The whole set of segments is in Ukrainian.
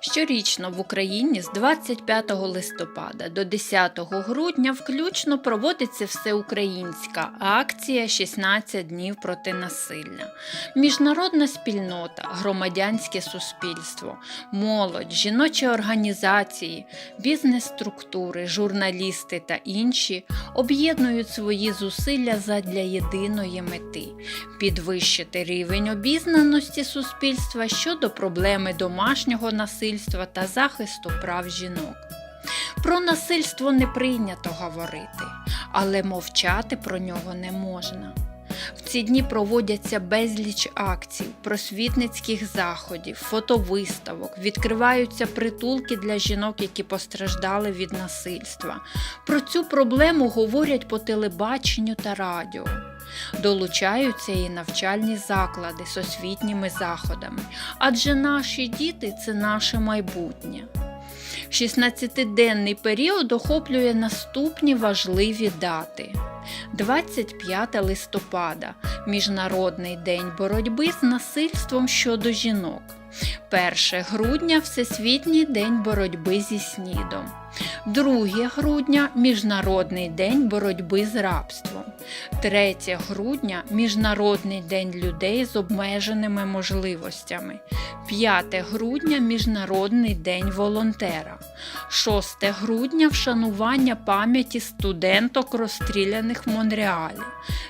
Щорічно в Україні з 25 листопада до 10 грудня включно проводиться всеукраїнська акція «16 днів проти насилля. Міжнародна спільнота, громадянське суспільство, молодь, жіночі організації, бізнес-структури, журналісти та інші об'єднують свої зусилля задля єдиної мети підвищити рівень обізнаності суспільства щодо проблеми домашнього насильства та захисту прав жінок. Про насильство не прийнято говорити, але мовчати про нього не можна. В ці дні проводяться безліч акцій, просвітницьких заходів, фотовиставок, відкриваються притулки для жінок, які постраждали від насильства. Про цю проблему говорять по телебаченню та радіо. Долучаються і навчальні заклади з освітніми заходами, адже наші діти це наше майбутнє. 16-денний період охоплює наступні важливі дати. 25 листопада Міжнародний день боротьби з насильством щодо жінок. 1 грудня Всесвітній день боротьби зі снідом. 2 грудня Міжнародний день боротьби з рабством. 3 грудня Міжнародний день людей з обмеженими можливостями. 5 грудня Міжнародний день волонтера. 6 грудня вшанування пам'яті студенток розстріляних в Монреалі.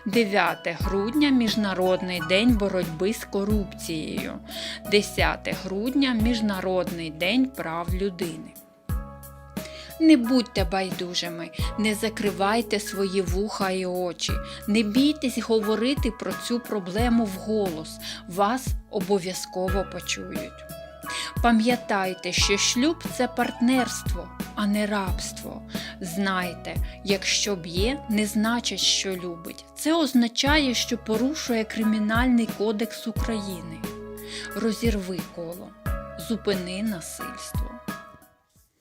9 грудня Міжнародний день боротьби з корупцією. 10 грудня Міжнародний день прав людини. Не будьте байдужими, не закривайте свої вуха і очі, не бійтесь говорити про цю проблему вголос, вас обов'язково почують. Пам'ятайте, що шлюб це партнерство, а не рабство. Знайте, якщо б'є, не значить, що любить. Це означає, що порушує Кримінальний кодекс України. Розірви коло, зупини насильство.